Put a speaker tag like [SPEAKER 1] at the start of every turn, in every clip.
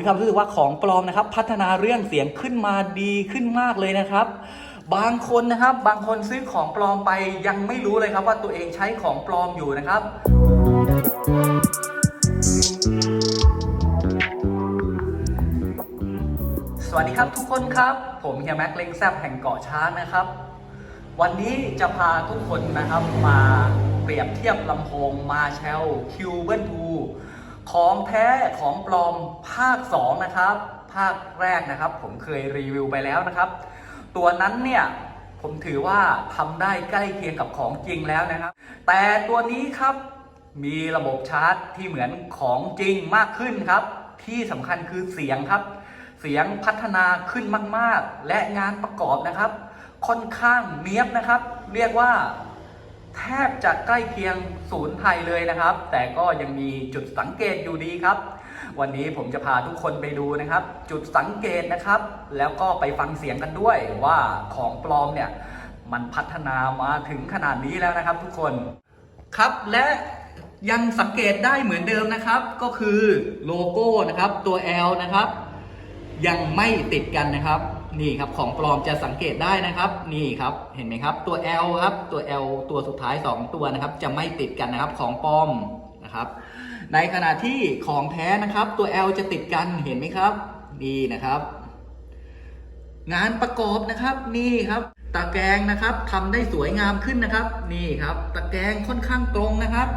[SPEAKER 1] มีความรู้สึกว่าของปลอมนะครับ พัฒนาเรื่องเสียงขึ้นมาดีขึ้นมากเลยนะครับ บางคนนะครับบางคนซื้อของปลอมไปยังไม่รู้เลยครับว่าตัวเองใช้ของปลอมอยู่นะครับสวัสดีครับทุกคนครับ ผมเฮียแม็กเล้งแซบแห่งเกาะช้างนะครับ วันนี้จะพาทุกคนนะครับมาเปรียบเทียบลำโพงมาเชลคิวเบิลทู ของแท้ของปลอมภาค 2 นะครับ ภาคแรกนะครับผมเคยรีวิวไปแล้วนะครับ ตัวนั้นเนี่ยผมถือว่าทำได้ใกล้เคียงกับของจริงแล้วนะครับ แต่ตัวนี้ครับมีระบบชาร์จที่เหมือนของจริงมากขึ้นครับ ที่สำคัญคือเสียงครับ เสียงพัฒนาขึ้นมาก ๆ และงานประกอบนะครับ ค่อนข้างเนี้ยบนะครับ เรียกว่า แทบจะใกล้เคียงศูนย์ไทยเลยนะครับ แต่ก็ยังมีจุดสังเกตอยู่ดีครับ วันนี้ผมจะพาทุกคนไปดูนะครับ จุดสังเกตนะครับ แล้วก็ไปฟังเสียงกันด้วยว่าของปลอมเนี่ยมันพัฒนามาถึงขนาดนี้แล้วนะครับ ทุกคนครับและยังสังเกตได้เหมือนเดิมนะครับ ก็คือโลโก้นะครับตัว L นะครับ ยังไม่ติดกันนะครับ นี่ครับของปลอมจะสังเกตได้นะครับนี่ครับเห็นไหมครับตัว L ครับตัว L ตัวสุดท้าย 2 ตัวนะครับ จะไม่ติดกันนะครับของปลอมนะครับ ในขณะที่ของแท้นะครับ ตัว L จะติดกันเห็นไหมครับนี่นะครับ งานประกอบนะครับนี่ครับตะแกรงนะครับทำได้สวยงามขึ้นนะครับ นี่ครับ ตะแกรงค่อนข้างตรงนะครับ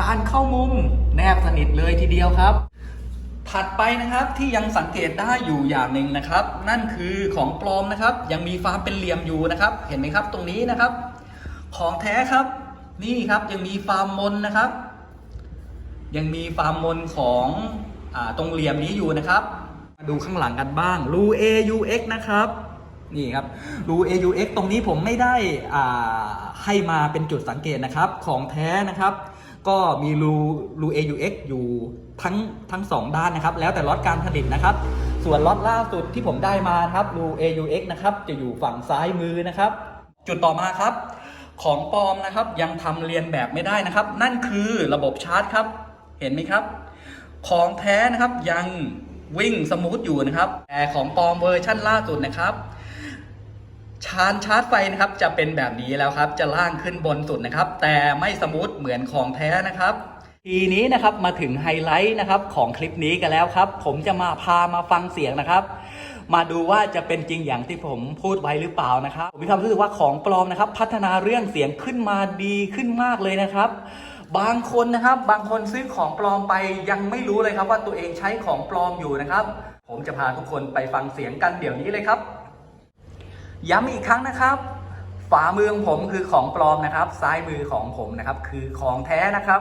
[SPEAKER 1] การเข้ามุมแนบสนิทเลยทีเดียวครับ ถัดไปนะครับที่ยังสังเกตได้อยู่อย่างหนึ่งนะครับ นั่นคือของปลอมนะครับ ยังมีความเป็นเหลี่ยมอยู่นะครับ เห็นไหมครับตรงนี้นะครับ ของแท้ครับ นี่ครับยังมีความมนนะครับ ยังมีความมนของอตรงเหลี่ยมนี้อยู่นะครับ มาดูข้างหลังกันบ้างรู AUX นะครับนี่ครับรู AUX ตรงนี้ผมไม่ได้ให้มาเป็นจุดสังเกตนะครับ ของแท้นะครับ ก็มีรูรู AUX อยู่ทั้งทั้งสองด้านนะครับ แล้วแต่ล็อตการผลิตนะครับ ส่วนล็อตล่าสุดที่ผมได้มาครับรู AUX นะครับจะอยู่ฝั่งซ้ายมือนะครับ จุดต่อมาครับ ของปลอมนะครับยังทำเรียนแบบไม่ได้นะครับ นั่นคือระบบชาร์จครับ เห็นไหมครับ ของแท้นะครับยังวิ่งสมูทอยู่นะครับแต่ของปลอมเวอร์ชั่นล่าสุดนะครับ ชานชาร์จไฟนะครับจะเป็นแบบนี้แล้วครับ จะล่างขึ้นบนสุดนะครับ แต่ไม่สมูทเหมือนของแท้นะครับทีนี้นะครับมาถึงไฮไลท์นะครับของคลิปนี้กันแล้วครับ ผมจะมาพามาฟังเสียงนะครับ มาดูว่าจะเป็นจริงอย่างที่ผมพูดไว้หรือเปล่านะครับ ผมมีความรู้สึกว่าของปลอมนะครับ พัฒนาเรื่องเสียงขึ้นมาดีขึ้นมากเลยนะครับ บางคนนะครับ บางคนซื้อของปลอมไปยังไม่รู้เลยครับว่าตัวเองใช้ของปลอมอยู่นะครับ ผมจะพาทุกคนไปฟังเสียงกันเดี๋ยวนี้เลยครับ ย้ำอีกครั้งนะครับฝ่ามือของผมคือของปลอมนะครับ ซ้ายมือของผมนะครับ คือของแท้นะครับ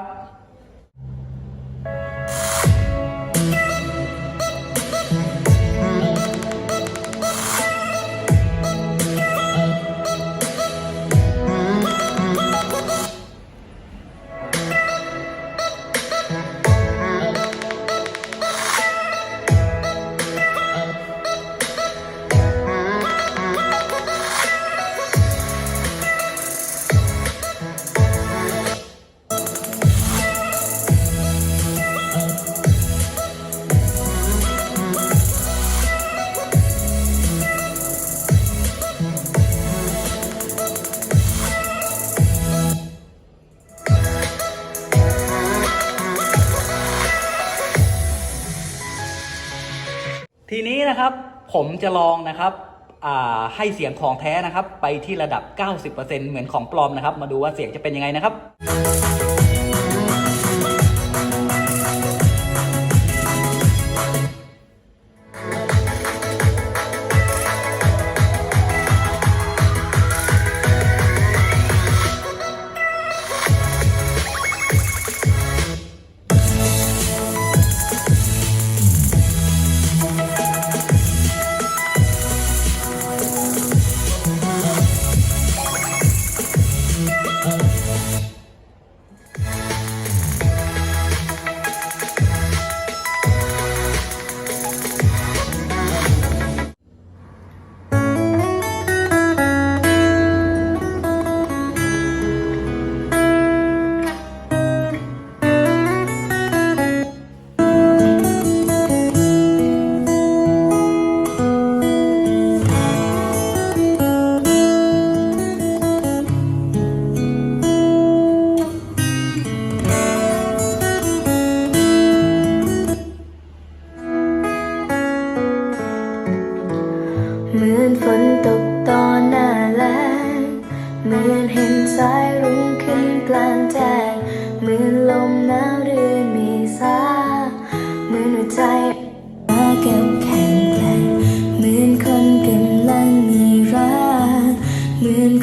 [SPEAKER 1] นะครับ ผมจะลองนะครับให้เสียงของแท้นะครับ ไปที่ระดับ 90%เหมือนของปลอมนะครับ มาดูว่าเสียงจะเป็นยังไงนะครับ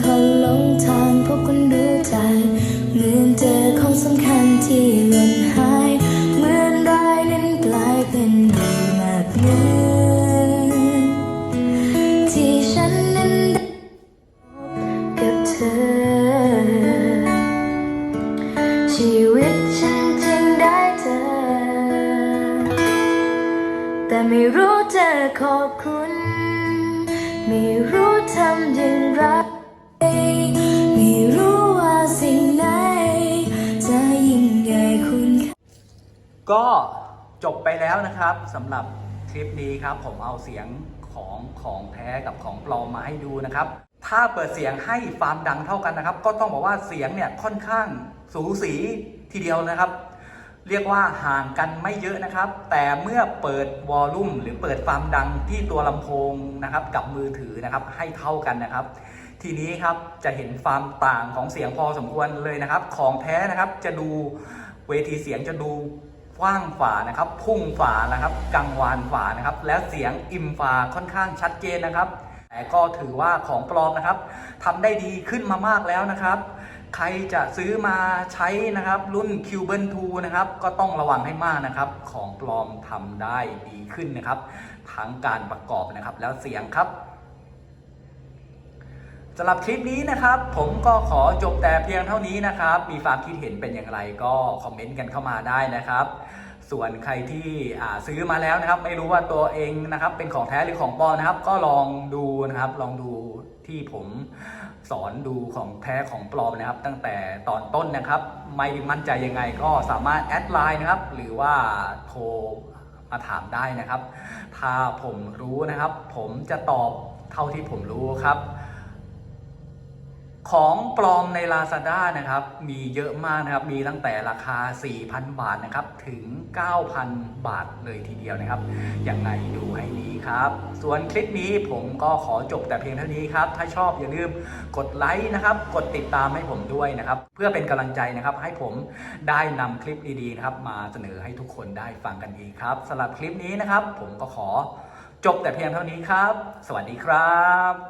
[SPEAKER 2] คนหลงทางพบคนดูใจ เหมือนเจอของสำคัญที่หล่นหาย เหมือนรายนั้นกลายเป็นดีมากเหมือที่ฉันนั้นได้พบกับเธอ ชีวิตฉันจึงได้เธอ แต่ไม่รู้จะขอบคุณ ไม่รู้ทำย่าง
[SPEAKER 1] ก็จบไปแล้วนะครับสำหรับคลิปนี้ครับ ผมเอาเสียงของของแท้กับของปลอมมาให้ดูนะครับ ถ้าเปิดเสียงให้ฟาร์มดังเท่ากันนะครับ ก็ต้องบอกว่าเสียงเนี่ยค่อนข้างสูสีทีเดียวนะครับ เรียกว่าห่างกันไม่เยอะนะครับ แต่เมื่อเปิดวอลลุ่มหรือเปิดฟาร์มดังที่ตัวลำโพงนะครับ กับมือถือนะครับให้เท่ากันนะครับ ทีนี้ครับจะเห็นความต่างของเสียงพอสมควรเลยนะครับ ของแท้นะครับจะดูเวทีเสียงจะดู กว้างฝานะครับ พุ่งฝานะครับกังวานฝานะครับ แล้วเสียงอิมฝาค่อนข้างชัดเจนนะครับ แต่ก็ถือว่าของปลอมนะครับทำได้ดีขึ้นมามากแล้วนะครับ ใครจะซื้อมาใช้นะครับรุ่น c u b a n 2นะครับ ก็ต้องระวังให้มากนะครับ ของปลอมทำได้ดีขึ้นนะครับ ทั้งการประกอบนะครับแล้วเสียงครับ สำหรับคลิปนี้นะครับ ผมก็ขอจบแต่เพียงเท่านี้นะครับ มีความคิดเห็นเป็นอย่างไรก็คอมเมนต์กันเข้ามาได้นะครับ ส่วนใครที่ซื้อมาแล้วนะครับ ไม่รู้ว่าตัวเองนะครับเป็นของแท้หรือของปลอมนะครับ ก็ลองดูนะครับ ลองดูที่ผมสอนดูของแท้ของปลอมนะครับ ตั้งแต่ตอนต้นนะครับ ไม่มั่นใจยังไงก็สามารถแอดไลน์นะครับ หรือว่าโทรมาถามได้นะครับ ถ้าผมรู้นะครับ ผมจะตอบเท่าที่ผมรู้ครับ ของปลอมใน Lazada นะครับ มีเยอะมากนะครับ มีตั้งแต่ราคา 4,000 บาทนะครับ ถึง 9,000 บาทเลยทีเดียวนะครับยังไงดูให้ดีครับ ส่วนคลิปนี้ผมก็ขอจบแต่เพียงเท่านี้ครับ ถ้าชอบอย่าลืมกดไลค์นะครับ กดติดตามให้ผมด้วยนะครับ เพื่อเป็นกำลังใจนะครับ ให้ผมได้นำคลิปดีๆนะครับ มาเสนอให้ทุกคนได้ฟังกันอีกครับสำหรับคลิปนี้นะครับ ผมก็ขอจบแต่เพียงเท่านี้ครับ สวัสดีครับ